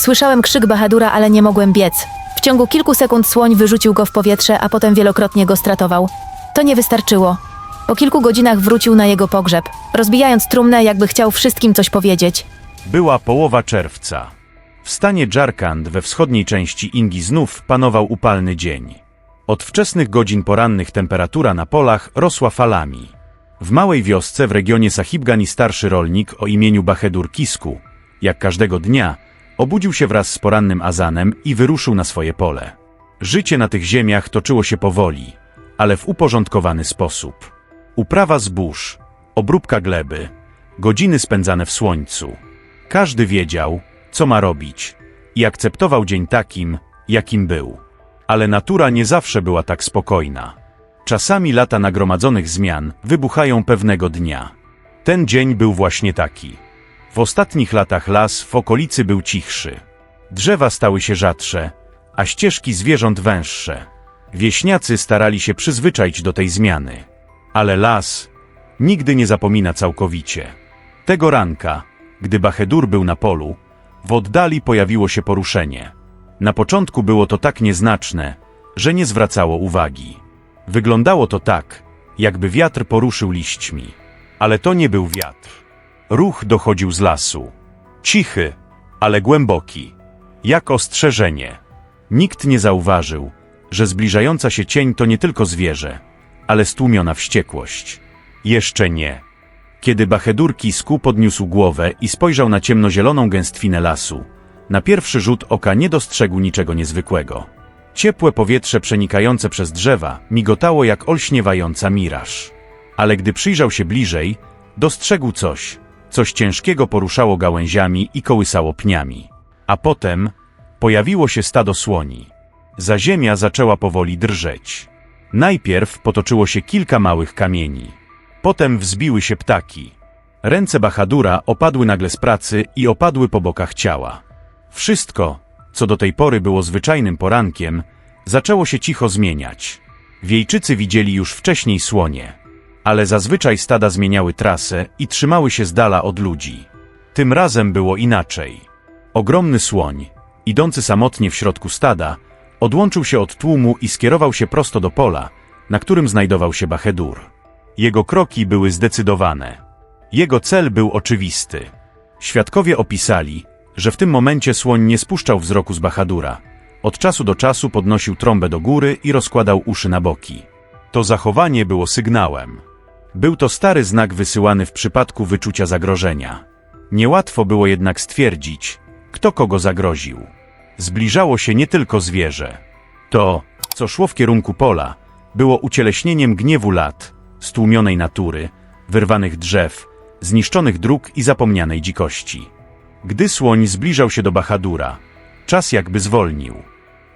Słyszałem krzyk Bahadura, ale nie mogłem biec. W ciągu kilku sekund słoń wyrzucił go w powietrze, a potem wielokrotnie go stratował. To nie wystarczyło. Po kilku godzinach wrócił na jego pogrzeb, rozbijając trumnę, jakby chciał wszystkim coś powiedzieć. Była połowa czerwca. W stanie Dżarkand we wschodniej części Indii znów panował upalny dzień. Od wczesnych godzin porannych temperatura na polach rosła falami. W małej wiosce w regionie Sahibgani starszy rolnik o imieniu Bahedur Kisku, jak każdego dnia, obudził się wraz z porannym azanem i wyruszył na swoje pole. Życie na tych ziemiach toczyło się powoli, ale w uporządkowany sposób. Uprawa zbóż, obróbka gleby, godziny spędzane w słońcu. Każdy wiedział, co ma robić i akceptował dzień takim, jakim był. Ale natura nie zawsze była tak spokojna. Czasami lata nagromadzonych zmian wybuchają pewnego dnia. Ten dzień był właśnie taki. W ostatnich latach las w okolicy był cichszy. Drzewa stały się rzadsze, a ścieżki zwierząt węższe. Wieśniacy starali się przyzwyczaić do tej zmiany. Ale las nigdy nie zapomina całkowicie. Tego ranka, gdy Bahedur był na polu, w oddali pojawiło się poruszenie. Na początku było to tak nieznaczne, że nie zwracało uwagi. Wyglądało to tak, jakby wiatr poruszył liśćmi. Ale to nie był wiatr. Ruch dochodził z lasu. Cichy, ale głęboki. Jak ostrzeżenie. Nikt nie zauważył, że zbliżająca się cień to nie tylko zwierzę, ale stłumiona wściekłość. Jeszcze nie. Kiedy Bahedur Kisku podniósł głowę i spojrzał na ciemnozieloną gęstwinę lasu, na pierwszy rzut oka nie dostrzegł niczego niezwykłego. Ciepłe powietrze przenikające przez drzewa migotało jak olśniewająca miraż. Ale gdy przyjrzał się bliżej, dostrzegł coś. Coś ciężkiego poruszało gałęziami i kołysało pniami. A potem pojawiło się stado słoni. Za ziemia zaczęła powoli drżeć. Najpierw potoczyło się kilka małych kamieni. Potem wzbiły się ptaki. Ręce Bahadura opadły nagle z pracy i opadły po bokach ciała. Wszystko, co do tej pory było zwyczajnym porankiem, zaczęło się cicho zmieniać. Wiejczycy widzieli już wcześniej słonie, ale zazwyczaj stada zmieniały trasę i trzymały się z dala od ludzi. Tym razem było inaczej. Ogromny słoń, idący samotnie w środku stada, odłączył się od tłumu i skierował się prosto do pola, na którym znajdował się Bahedur. Jego kroki były zdecydowane. Jego cel był oczywisty. Świadkowie opisali, że w tym momencie słoń nie spuszczał wzroku z Bahadura. Od czasu do czasu podnosił trąbę do góry i rozkładał uszy na boki. To zachowanie było sygnałem. Był to stary znak wysyłany w przypadku wyczucia zagrożenia. Niełatwo było jednak stwierdzić, kto kogo zagroził. Zbliżało się nie tylko zwierzę. To, co szło w kierunku pola, było ucieleśnieniem gniewu lat, stłumionej natury, wyrwanych drzew, zniszczonych dróg i zapomnianej dzikości. Gdy słoń zbliżał się do Bahadura, czas jakby zwolnił.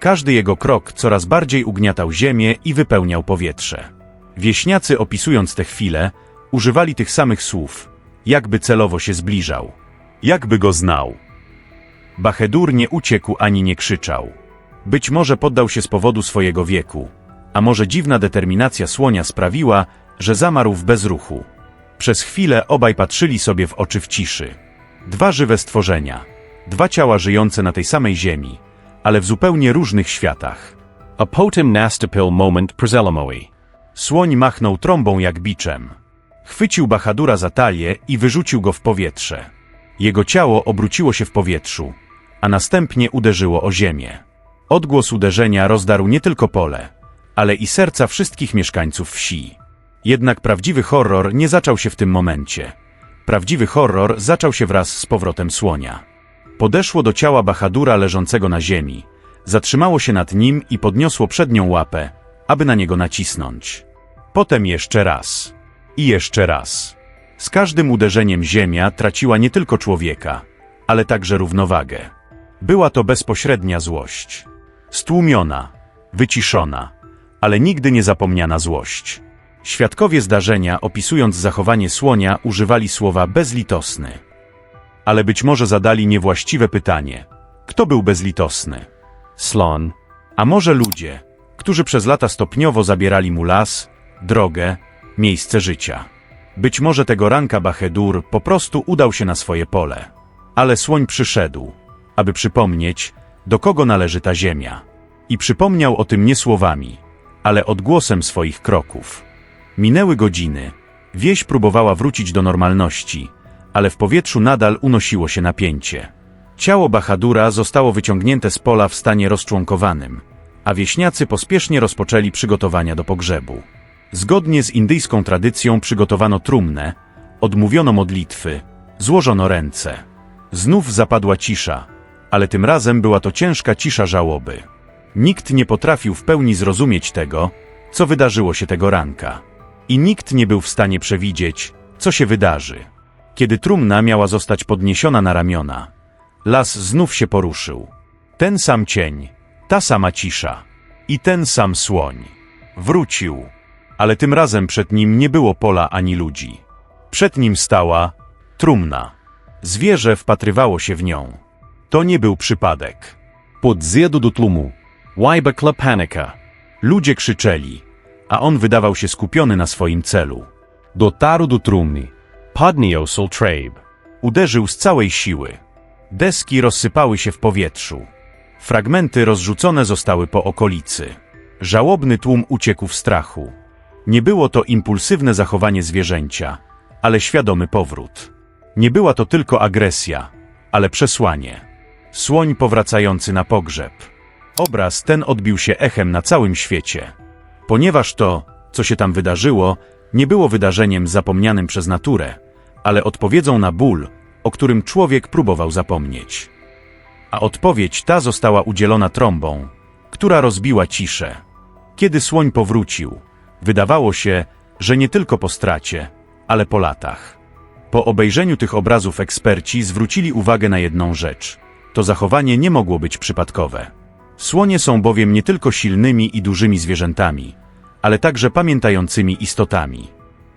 Każdy jego krok coraz bardziej ugniatał ziemię i wypełniał powietrze. Wieśniacy opisując tę chwilę, używali tych samych słów, jakby celowo się zbliżał, jakby go znał. Bahedur nie uciekł ani nie krzyczał. Być może poddał się z powodu swojego wieku, a może dziwna determinacja słonia sprawiła, że zamarł w bezruchu. Przez chwilę obaj patrzyli sobie w oczy w ciszy. Dwa żywe stworzenia, dwa ciała żyjące na tej samej ziemi, ale w zupełnie różnych światach. A potem nastupil moment prezelamoi. Słoń machnął trąbą jak biczem. Chwycił Bahadura za talię i wyrzucił go w powietrze. Jego ciało obróciło się w powietrzu, a następnie uderzyło o ziemię. Odgłos uderzenia rozdarł nie tylko pole, ale i serca wszystkich mieszkańców wsi. Jednak prawdziwy horror nie zaczął się w tym momencie. Prawdziwy horror zaczął się wraz z powrotem słonia. Podeszło do ciała Bahadura leżącego na ziemi, zatrzymało się nad nim i podniosło przednią łapę, aby na niego nacisnąć. Potem jeszcze raz. I jeszcze raz. Z każdym uderzeniem ziemia traciła nie tylko człowieka, ale także równowagę. Była to bezpośrednia złość. Stłumiona, wyciszona, ale nigdy nie zapomniana złość. Świadkowie zdarzenia, opisując zachowanie słonia, używali słowa bezlitosny. Ale być może zadali niewłaściwe pytanie. Kto był bezlitosny? Slon. A może ludzie, którzy przez lata stopniowo zabierali mu las, drogę, miejsce życia. Być może tego ranka Bahedur po prostu udał się na swoje pole. Ale słoń przyszedł. aby przypomnieć, do kogo należy ta ziemia. I przypomniał o tym nie słowami, ale odgłosem swoich kroków. Minęły godziny. Wieś próbowała wrócić do normalności, ale w powietrzu nadal unosiło się napięcie. Ciało Bahadura zostało wyciągnięte z pola w stanie rozczłonkowanym, a wieśniacy pospiesznie rozpoczęli przygotowania do pogrzebu. Zgodnie z indyjską tradycją przygotowano trumnę, odmówiono modlitwy, złożono ręce. Znów zapadła cisza, ale tym razem była to ciężka cisza żałoby. Nikt nie potrafił w pełni zrozumieć tego, co wydarzyło się tego ranka. I nikt nie był w stanie przewidzieć, co się wydarzy. Kiedy trumna miała zostać podniesiona na ramiona, las znów się poruszył. Ten sam cień, ta sama cisza i ten sam słoń. Wrócił, ale tym razem przed nim nie było pola ani ludzi. Przed nim stała trumna. Zwierzę wpatrywało się w nią. To nie był przypadek. Podzedu do tłumu. Wybakla panika. Ludzie krzyczeli, a on wydawał się skupiony na swoim celu. Dotaru do trumni. Podniosol trabe. Uderzył z całej siły. Deski rozsypały się w powietrzu. Fragmenty rozrzucone zostały po okolicy. Żałobny tłum uciekł w strachu. Nie było to impulsywne zachowanie zwierzęcia, ale świadomy powrót. Nie była to tylko agresja, ale przesłanie. Słoń powracający na pogrzeb. Obraz ten odbił się echem na całym świecie. Ponieważ to, co się tam wydarzyło, nie było wydarzeniem zapomnianym przez naturę, ale odpowiedzią na ból, o którym człowiek próbował zapomnieć. A odpowiedź ta została udzielona trąbą, która rozbiła ciszę. Kiedy słoń powrócił, wydawało się, że nie tylko po stracie, ale po latach. Po obejrzeniu tych obrazów eksperci zwrócili uwagę na jedną rzecz. To zachowanie nie mogło być przypadkowe. Słonie są bowiem nie tylko silnymi i dużymi zwierzętami, ale także pamiętającymi istotami.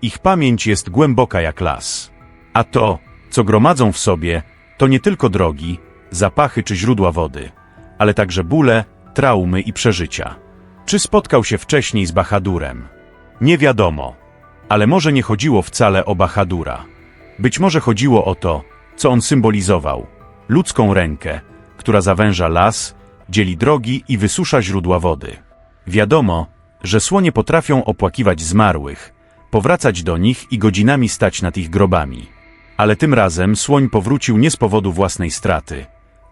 Ich pamięć jest głęboka jak las. A to, co gromadzą w sobie, to nie tylko drogi, zapachy czy źródła wody, ale także bóle, traumy i przeżycia. Czy spotkał się wcześniej z Bahadurem? Nie wiadomo. Ale może nie chodziło wcale o Bahadura. Być może chodziło o to, co on symbolizował. Ludzką rękę, która zawęża las, dzieli drogi i wysusza źródła wody. Wiadomo, że słonie potrafią opłakiwać zmarłych, powracać do nich i godzinami stać nad ich grobami. Ale tym razem słoń powrócił nie z powodu własnej straty,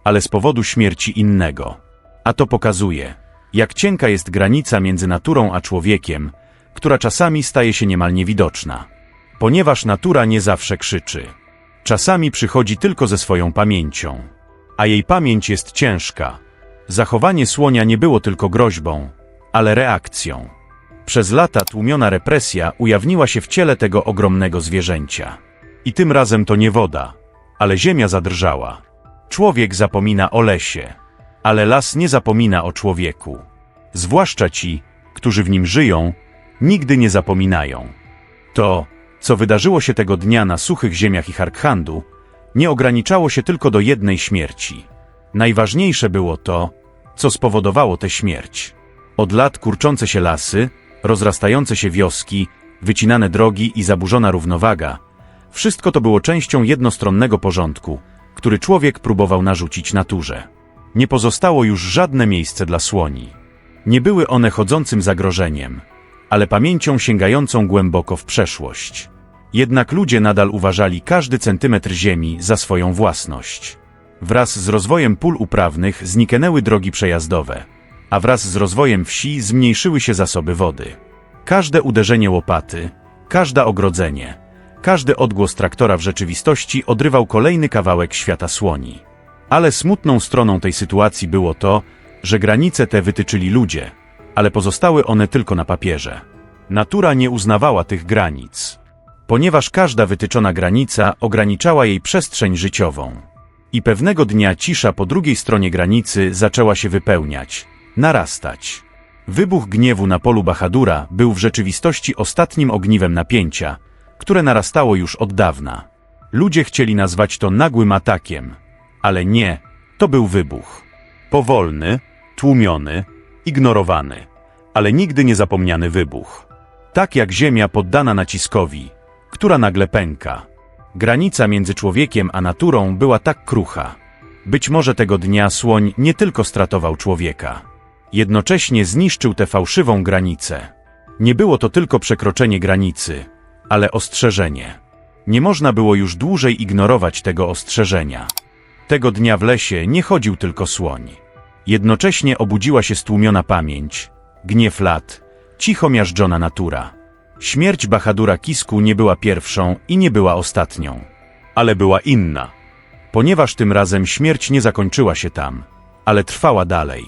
ale z powodu śmierci innego. A to pokazuje, jak cienka jest granica między naturą a człowiekiem, która czasami staje się niemal niewidoczna. Ponieważ natura nie zawsze krzyczy. Czasami przychodzi tylko ze swoją pamięcią. A jej pamięć jest ciężka. Zachowanie słonia nie było tylko groźbą, ale reakcją. Przez lata tłumiona represja ujawniła się w ciele tego ogromnego zwierzęcia. I tym razem to nie woda, ale ziemia zadrżała. Człowiek zapomina o lesie, ale las nie zapomina o człowieku. Zwłaszcza ci, którzy w nim żyją, nigdy nie zapominają. To, co wydarzyło się tego dnia na suchych ziemiach Icharkhandu, nie ograniczało się tylko do jednej śmierci. Najważniejsze było to, co spowodowało tę śmierć. Od lat kurczące się lasy, rozrastające się wioski, wycinane drogi i zaburzona równowaga, wszystko to było częścią jednostronnego porządku, który człowiek próbował narzucić naturze. Nie pozostało już żadne miejsce dla słoni. Nie były one chodzącym zagrożeniem, ale pamięcią sięgającą głęboko w przeszłość. Jednak ludzie nadal uważali każdy centymetr ziemi za swoją własność. Wraz z rozwojem pól uprawnych zniknęły drogi przejazdowe, a wraz z rozwojem wsi zmniejszyły się zasoby wody. Każde uderzenie łopaty, każde ogrodzenie, każdy odgłos traktora w rzeczywistości odrywał kolejny kawałek świata słoni. Ale smutną stroną tej sytuacji było to, że granice te wytyczyli ludzie, ale pozostały one tylko na papierze. Natura nie uznawała tych granic, ponieważ każda wytyczona granica ograniczała jej przestrzeń życiową. I pewnego dnia cisza po drugiej stronie granicy zaczęła się wypełniać, narastać. Wybuch gniewu na polu Bahadura był w rzeczywistości ostatnim ogniwem napięcia, które narastało już od dawna. Ludzie chcieli nazwać to nagłym atakiem, ale nie, to był wybuch. Powolny, tłumiony, ignorowany, ale nigdy nie zapomniany wybuch. Tak jak ziemia poddana naciskowi, która nagle pęka. Granica między człowiekiem a naturą była tak krucha. Być może tego dnia słoń nie tylko stratował człowieka, jednocześnie zniszczył tę fałszywą granicę. Nie było to tylko przekroczenie granicy, ale ostrzeżenie. Nie można było już dłużej ignorować tego ostrzeżenia. Tego dnia w lesie nie chodził tylko słoń. Jednocześnie obudziła się stłumiona pamięć, gniew lat, cicho miażdżona natura. Śmierć Bahadura Kisku nie była pierwszą i nie była ostatnią, ale była inna. Ponieważ tym razem śmierć nie zakończyła się tam, ale trwała dalej.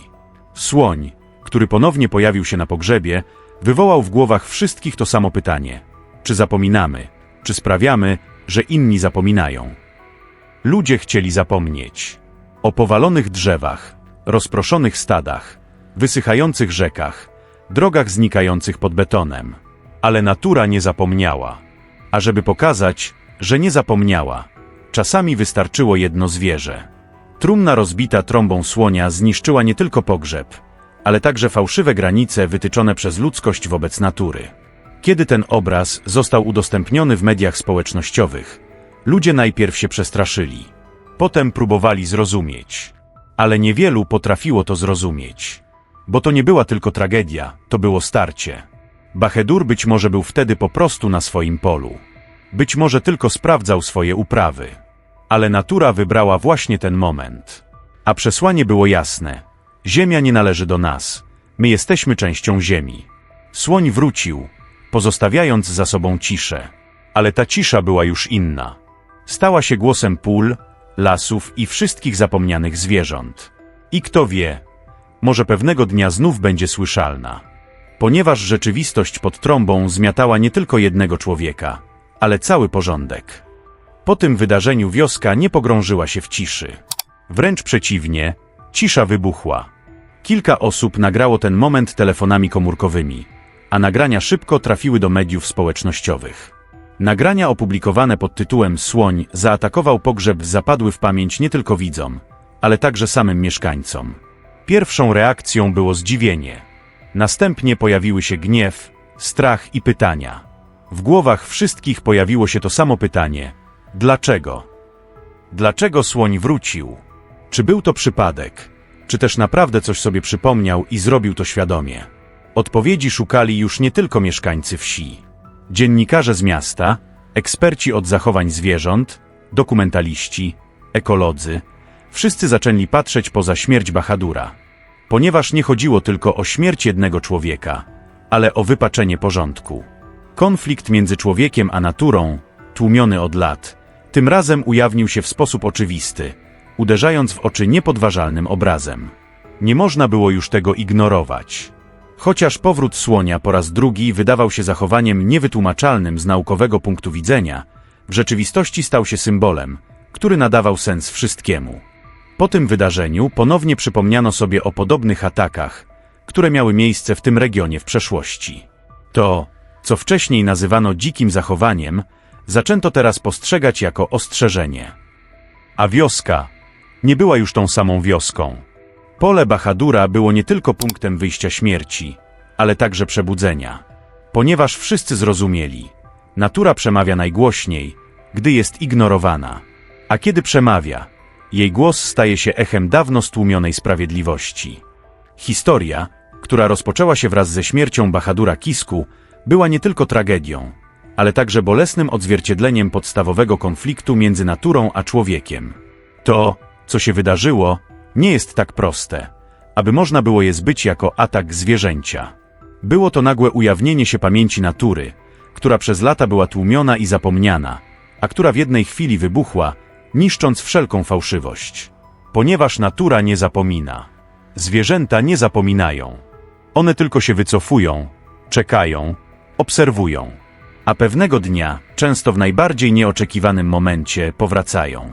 Słoń, który ponownie pojawił się na pogrzebie, wywołał w głowach wszystkich to samo pytanie: czy zapominamy, czy sprawiamy, że inni zapominają? Ludzie chcieli zapomnieć o powalonych drzewach, rozproszonych stadach, wysychających rzekach, drogach znikających pod betonem. Ale natura nie zapomniała. A żeby pokazać, że nie zapomniała, czasami wystarczyło jedno zwierzę. Trumna rozbita trąbą słonia zniszczyła nie tylko pogrzeb, ale także fałszywe granice wytyczone przez ludzkość wobec natury. Kiedy ten obraz został udostępniony w mediach społecznościowych, ludzie najpierw się przestraszyli, potem próbowali zrozumieć, ale niewielu potrafiło to zrozumieć. Bo to nie była tylko tragedia, to było starcie. Bahedur być może był wtedy po prostu na swoim polu. Być może tylko sprawdzał swoje uprawy. Ale natura wybrała właśnie ten moment. A przesłanie było jasne. Ziemia nie należy do nas. My jesteśmy częścią ziemi. Słoń wrócił, pozostawiając za sobą ciszę. Ale ta cisza była już inna. Stała się głosem pól, lasów i wszystkich zapomnianych zwierząt. I kto wie, może pewnego dnia znów będzie słyszalna. Ponieważ rzeczywistość pod trąbą zmiatała nie tylko jednego człowieka, ale cały porządek. Po tym wydarzeniu wioska nie pogrążyła się w ciszy. Wręcz przeciwnie, cisza wybuchła. Kilka osób nagrało ten moment telefonami komórkowymi, a nagrania szybko trafiły do mediów społecznościowych. Nagrania opublikowane pod tytułem Słoń zaatakował pogrzeb zapadły w pamięć nie tylko widzom, ale także samym mieszkańcom. Pierwszą reakcją było zdziwienie. Następnie pojawiły się gniew, strach i pytania. W głowach wszystkich pojawiło się to samo pytanie: dlaczego? Dlaczego słoń wrócił? Czy był to przypadek? Czy też naprawdę coś sobie przypomniał i zrobił to świadomie? Odpowiedzi szukali już nie tylko mieszkańcy wsi. Dziennikarze z miasta, eksperci od zachowań zwierząt, dokumentaliści, ekolodzy, wszyscy zaczęli patrzeć poza śmierć Bahadura. Ponieważ nie chodziło tylko o śmierć jednego człowieka, ale o wypaczenie porządku. Konflikt między człowiekiem a naturą, tłumiony od lat, tym razem ujawnił się w sposób oczywisty, uderzając w oczy niepodważalnym obrazem. Nie można było już tego ignorować. Chociaż powrót słonia po raz drugi wydawał się zachowaniem niewytłumaczalnym z naukowego punktu widzenia, w rzeczywistości stał się symbolem, który nadawał sens wszystkiemu. Po tym wydarzeniu ponownie przypomniano sobie o podobnych atakach, które miały miejsce w tym regionie w przeszłości. To, co wcześniej nazywano dzikim zachowaniem, zaczęto teraz postrzegać jako ostrzeżenie. A wioska nie była już tą samą wioską. Pole Bahadura było nie tylko punktem wyjścia śmierci, ale także przebudzenia. Ponieważ wszyscy zrozumieli, natura przemawia najgłośniej, gdy jest ignorowana. A kiedy przemawia, jej głos staje się echem dawno stłumionej sprawiedliwości. Historia, która rozpoczęła się wraz ze śmiercią Bahadura Kisku, była nie tylko tragedią, ale także bolesnym odzwierciedleniem podstawowego konfliktu między naturą a człowiekiem. To, co się wydarzyło, nie jest tak proste, aby można było je zbyć jako atak zwierzęcia. Było to nagłe ujawnienie się pamięci natury, która przez lata była tłumiona i zapomniana, a która w jednej chwili wybuchła, niszcząc wszelką fałszywość. Ponieważ natura nie zapomina. Zwierzęta nie zapominają. One tylko się wycofują, czekają, obserwują. A pewnego dnia, często w najbardziej nieoczekiwanym momencie, powracają.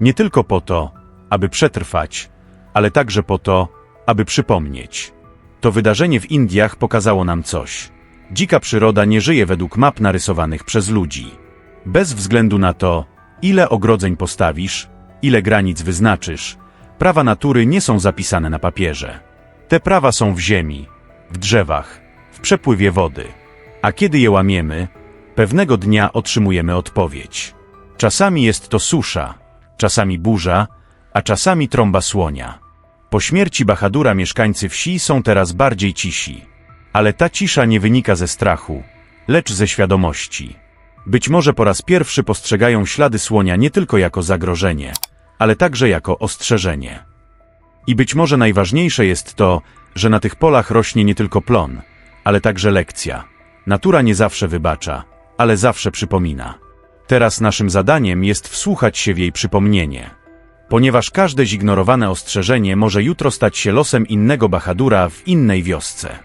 Nie tylko po to, aby przetrwać, ale także po to, aby przypomnieć. To wydarzenie w Indiach pokazało nam coś. Dzika przyroda nie żyje według map narysowanych przez ludzi. Bez względu na to, ile ogrodzeń postawisz, ile granic wyznaczysz, prawa natury nie są zapisane na papierze. Te prawa są w ziemi, w drzewach, w przepływie wody. A kiedy je łamiemy, pewnego dnia otrzymujemy odpowiedź. Czasami jest to susza, czasami burza, a czasami trąba słonia. Po śmierci Bahadura mieszkańcy wsi są teraz bardziej cisi. Ale ta cisza nie wynika ze strachu, lecz ze świadomości. Być może po raz pierwszy postrzegają ślady słonia nie tylko jako zagrożenie, ale także jako ostrzeżenie. I być może najważniejsze jest to, że na tych polach rośnie nie tylko plon, ale także lekcja. Natura nie zawsze wybacza, ale zawsze przypomina. Teraz naszym zadaniem jest wsłuchać się w jej przypomnienie. Ponieważ każde zignorowane ostrzeżenie może jutro stać się losem innego Bahadura w innej wiosce.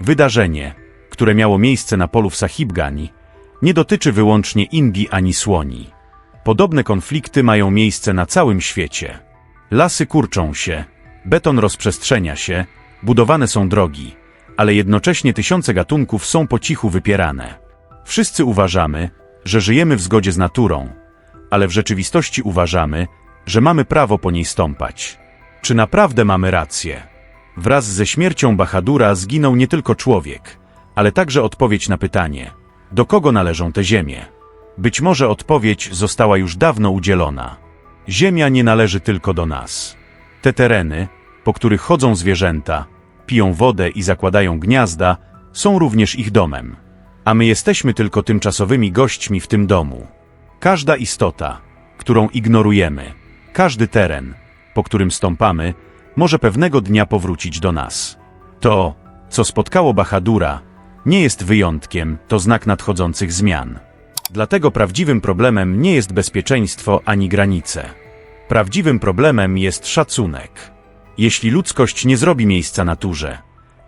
Wydarzenie, które miało miejsce na polu w Sahibgani, nie dotyczy wyłącznie Indii ani słoni. Podobne konflikty mają miejsce na całym świecie. Lasy kurczą się, beton rozprzestrzenia się, budowane są drogi, ale jednocześnie tysiące gatunków są po cichu wypierane. Wszyscy uważamy, że żyjemy w zgodzie z naturą, ale w rzeczywistości uważamy, że mamy prawo po niej stąpać. Czy naprawdę mamy rację? Wraz ze śmiercią Bahadura zginął nie tylko człowiek, ale także odpowiedź na pytanie, do kogo należą te ziemie? Być może odpowiedź została już dawno udzielona. Ziemia nie należy tylko do nas. Te tereny, po których chodzą zwierzęta, piją wodę i zakładają gniazda, są również ich domem. A my jesteśmy tylko tymczasowymi gośćmi w tym domu. Każda istota, którą ignorujemy, każdy teren, po którym stąpamy, może pewnego dnia powrócić do nas. To, co spotkało Bahadura, nie jest wyjątkiem, to znak nadchodzących zmian. Dlatego prawdziwym problemem nie jest bezpieczeństwo ani granice. Prawdziwym problemem jest szacunek. Jeśli ludzkość nie zrobi miejsca naturze,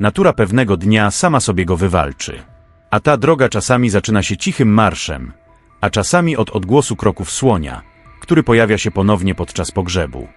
natura pewnego dnia sama sobie go wywalczy. A ta droga czasami zaczyna się cichym marszem, a czasami od odgłosu kroków słonia, który pojawia się ponownie podczas pogrzebu.